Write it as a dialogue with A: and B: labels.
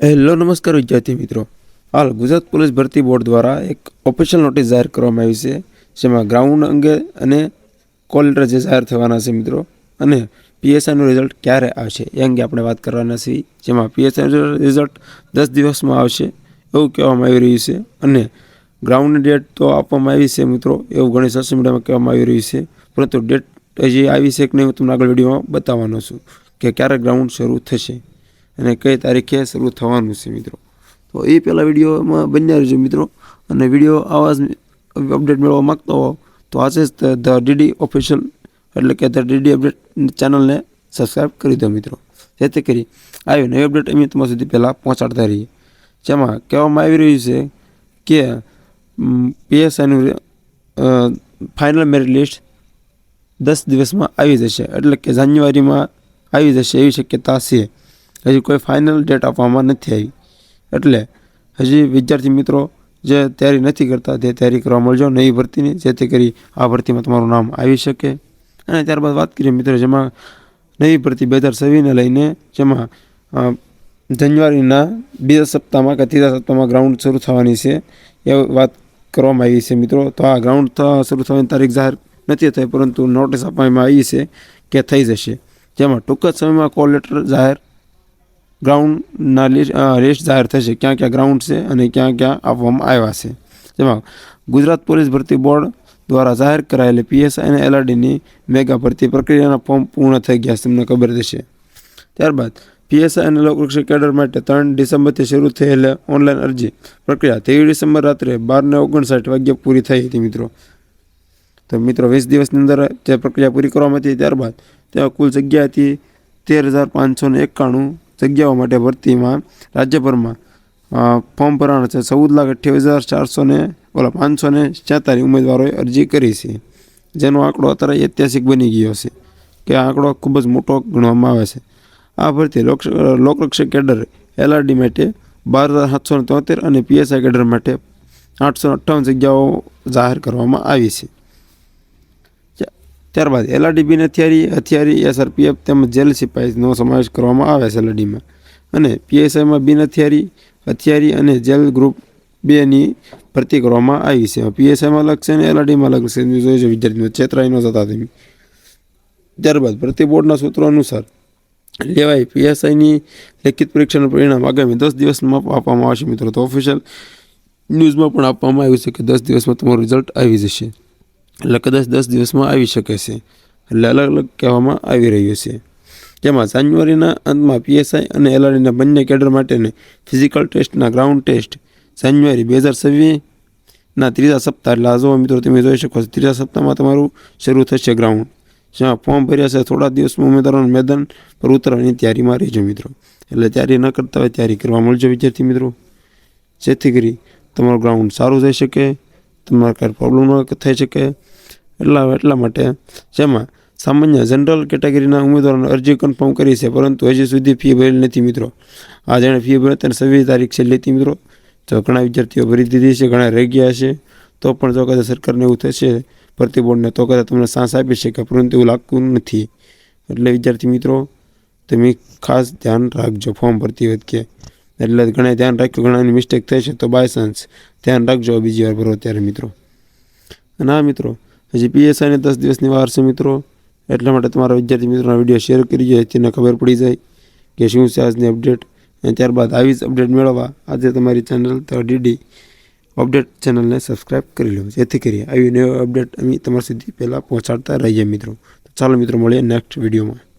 A: Hello, નમસ્કાર વિદ્યાર્થી મિત્રો. હાલ ગુજરાત પોલીસ ભરતી બોર્ડ દ્વારા એક ઓફિશિયલ નોટિસ જાહેર કરવામાં આવી છે, જેમાં ગ્રાઉન્ડ અંગે અને કોલ લેટર જે જાહેર થવાના છે મિત્રો, અને પીએસઆઈનું રિઝલ્ટ ક્યારે આવશે એ અંગે આપણે વાત કરવાના છીએ, જેમાં પીએસઆઈનું રિઝલ્ટ દસ દિવસમાં આવશે એવું કહેવામાં આવી રહ્યું છે, અને ગ્રાઉન્ડની ડેટ તો આપવામાં આવી છે મિત્રો, એવું ઘણી સોશિયલ મીડિયામાં કહેવામાં આવી રહ્યું છે, પરંતુ ડેટ હજી આવી છે કે નહીં હું તમને આગળ વિડીયોમાં બતાવવાનો છું કે ક્યારે ગ્રાઉન્ડ શરૂ થશે. અને કઈ તારીખે શરૂ થવાનું છે મિત્રો? તો એ પહેલાં વિડીયોમાં બન્યા રહેજો મિત્રો. અને વીડિયો આવા જ અપડેટ મેળવવા માગતો હો, તો આજે જ ધ ડીડી ઓફિશિયલ એટલે કે ધ ડીડી અપડેટ ચેનલને સબસ્ક્રાઈબ કરી દો મિત્રો. જેથી કરી આવી નવી અપડેટ અમે તમારા સુધી પહેલાં પહોંચાડતા રહીએ. જેમાં કહેવામાં આવી રહ્યું છે કે પીએસઆઈનું ફાઇનલ મેરિટ લિસ્ટ દસ દિવસમાં આવી જશે. એટલે કે જાન્યુઆરીમાં આવી જશે એવી શક્યતા છે. હજી કોઈ ફાઇનલ ડેટ આપવામાં નથી આવી. એટલે હજી વિદ્યાર્થી મિત્રો, જે તૈયારી નથી કરતા તે તૈયારી કરવા મળજો, નવી ભરતીની, જેથી કરી આ ભરતીમાં તમારું નામ આવી શકે. અને ત્યારબાદ વાત કરીએ મિત્રો, જેમાં નવી ભરતી બે હજાર છવ્વીસને લઈને જેમાં જાન્યુઆરીના બીજા સપ્તાહમાં કે ત્રીજા સપ્તાહમાં ગ્રાઉન્ડ શરૂ થવાની છે. એ વાત કરવામાં આવી છે મિત્રો. તો આ ગ્રાઉન્ડ શરૂ થવાની તારીખ જાહેર નથી થઈ, પરંતુ નોટિસ આપવામાં આવી છે કે થઈ જશે. જેમાં ટૂંક જ સમયમાં કોલ લેટર જાહેર ગ્રાઉન્ડના લિસ્ટ જાહેર થશે. ક્યાં ક્યાં ગ્રાઉન્ડ છે અને ક્યાં ક્યાં આપવામાં આવ્યા છે. જેમાં ગુજરાત પોલીસ ભરતી બોર્ડ દ્વારા જાહેર કરાયેલી પીએસઆઈ અને એલઆરડીની મેગા ભરતી પ્રક્રિયાના ફોર્મ પૂર્ણ થઈ ગયા છે, તમને ખબર રહેશે ત્યારબાદ પીએસઆઈ અને લોકરક્ષક કેડર માટે ત્રણ ડિસેમ્બરથી શરૂ થયેલ ઓનલાઈન અરજી પ્રક્રિયા ત્રેવીસ ડિસેમ્બર રાત્રે બારને ઓગણસાઠ વાગ્યે પૂરી થઈ હતી, મિત્રો. તો મિત્રો, વીસ દિવસની અંદર જે પ્રક્રિયા પૂરી કરવામાં હતી, ત્યારબાદ ત્યાં કુલ જગ્યા હતી તેર હજાર પાંચસો એકાણું જગ્યાઓ માટે ભરતીમાં રાજ્યભરમાં ફોર્મ ભરાણા છે. ચૌદ લાખ અઠ્યાવીસ હજાર ચારસો ને, ઓલા પાંચસો ને છેતાલીસ ઉમેદવારોએ અરજી કરી છે. જેનો આંકડો અત્યારે ઐતિહાસિક બની ગયો છે કે આંકડો ખૂબ જ મોટો ગણવામાં આવે છે. આ ભરતી લોક લોકરક્ષક કેડર એલઆરડી માટે બાર હજાર સાતસો ને તોતેર અને પીએસઆઈ કેડર માટે આઠસો અઠ્ઠાવન જગ્યાઓ જાહેર કરવામાં આવી છે. ત્યારબાદ એલઆરડીબીને બિન હથિયારી હથિયારી એસઆરપીએફ તેમજ જેલ સિપાહીનો સમાવેશ કરવામાં આવે છે એલઆરડીમાં. અને પીએસઆઈમાં બિન હથિયારી હથિયારી અને જેલ ગ્રુપ બેની ભરતી કરવામાં આવી છે. પીએસઆઈમાં અલગ છે અને એલઆરડીમાં અલગ છે. જોઈજો વિદ્યાર્થીઓ છેતરાઈ થતા તમે. ત્યારબાદ ભરતી બોર્ડના સૂત્રો અનુસાર લેવાય પીએસઆઈની લેખિત પરીક્ષાનું પરિણામ આગામી દસ દિવસમાં આપવામાં આવશે. મિત્રો, તો ઓફિશિયલ ન્યૂઝમાં પણ આપવામાં આવ્યું છે કે દસ દિવસમાં તમારું રિઝલ્ટ આવી જશે. એટલે કદાચ દસ દિવસમાં આવી શકે છે. એટલે અલગ અલગ કહેવામાં આવી રહ્યું છે. જેમાં જાન્યુઆરીના અંતમાં પીએસઆઈ અને એલઆરડીના બંને કેડર માટેને ફિઝિકલ ટેસ્ટના ગ્રાઉન્ડ ટેસ્ટ જાન્યુઆરી બે હજાર છવ્વીસના ત્રીજા સપ્તાહ. એટલે આજો મિત્રો, તમે જોઈ શકો છો, ત્રીજા સપ્તાહમાં તમારું શરૂ થશે ગ્રાઉન્ડ. જેમાં ફોર્મ ભર્યા છે, થોડા દિવસમાં ઉમેદવારોને મેદાન પર ઉતરવાની તૈયારીમાં રહેજો મિત્રો. એટલે તૈયારી ન કરતા હોય તૈયારી કરવા મળજો વિદ્યાર્થી મિત્રો. જેથી કરી તમારું ગ્રાઉન્ડ સારું થઈ શકે તમારે કાંઈ પ્રોબ્લેમ ન થઈ શકે. એટલા એટલા માટે જેમાં સામાન્ય જનરલ કેટેગરીના ઉમેદવારોને અરજી કન્ફર્મ કરી છે, પરંતુ હજી સુધી ફી ભરેલી નથી મિત્રો. આ જેણે ફી ભરે તેને છવ્વીસ તારીખ છેલ્લી હતી મિત્રો. તો ઘણા વિદ્યાર્થીઓ ભરી દીધી છે, ઘણા રહી ગયા છે, તો પણ જો કદાચ સરકારને એવું થશે, ભરતી બોર્ડને, તો કદાચ તમને સાંસ આપી શકે, પરંતુ એવું લાગતું નથી. એટલે વિદ્યાર્થી મિત્રો, તમે ખાસ ધ્યાન રાખજો ફોર્મ ભરતી વખતે. એટલે ઘણા ધ્યાન રાખ્યું, ઘણાની મિસ્ટેક થઈ છે, તો બાય ચાન્સ ધ્યાન રાખજો બીજી વાર ભરો ત્યારે મિત્રો. અને આ મિત્રો, હજી પીએસઆઈને દસ દિવસની વાર છે, મિત્રો. એટલા માટે તમારા વિદ્યાર્થી મિત્રોના વીડિયો શેર કરી જાય તેને ખબર પડી જાય કે શું છે આજની અપડેટ અને ત્યારબાદ આવી જ અપડેટ મેળવવા આજે તમારી ચેનલ ધ ડીડી અપડેટ ચેનલને સબસ્ક્રાઈબ કરી લો. જેથી કરી આવી નવી અપડેટ અમે તમારા સુધી પહેલાં પહોંચાડતા રહીએ, મિત્રો. તો ચાલો, મિત્રો, મળીએ નેક્સ્ટ વિડીયોમાં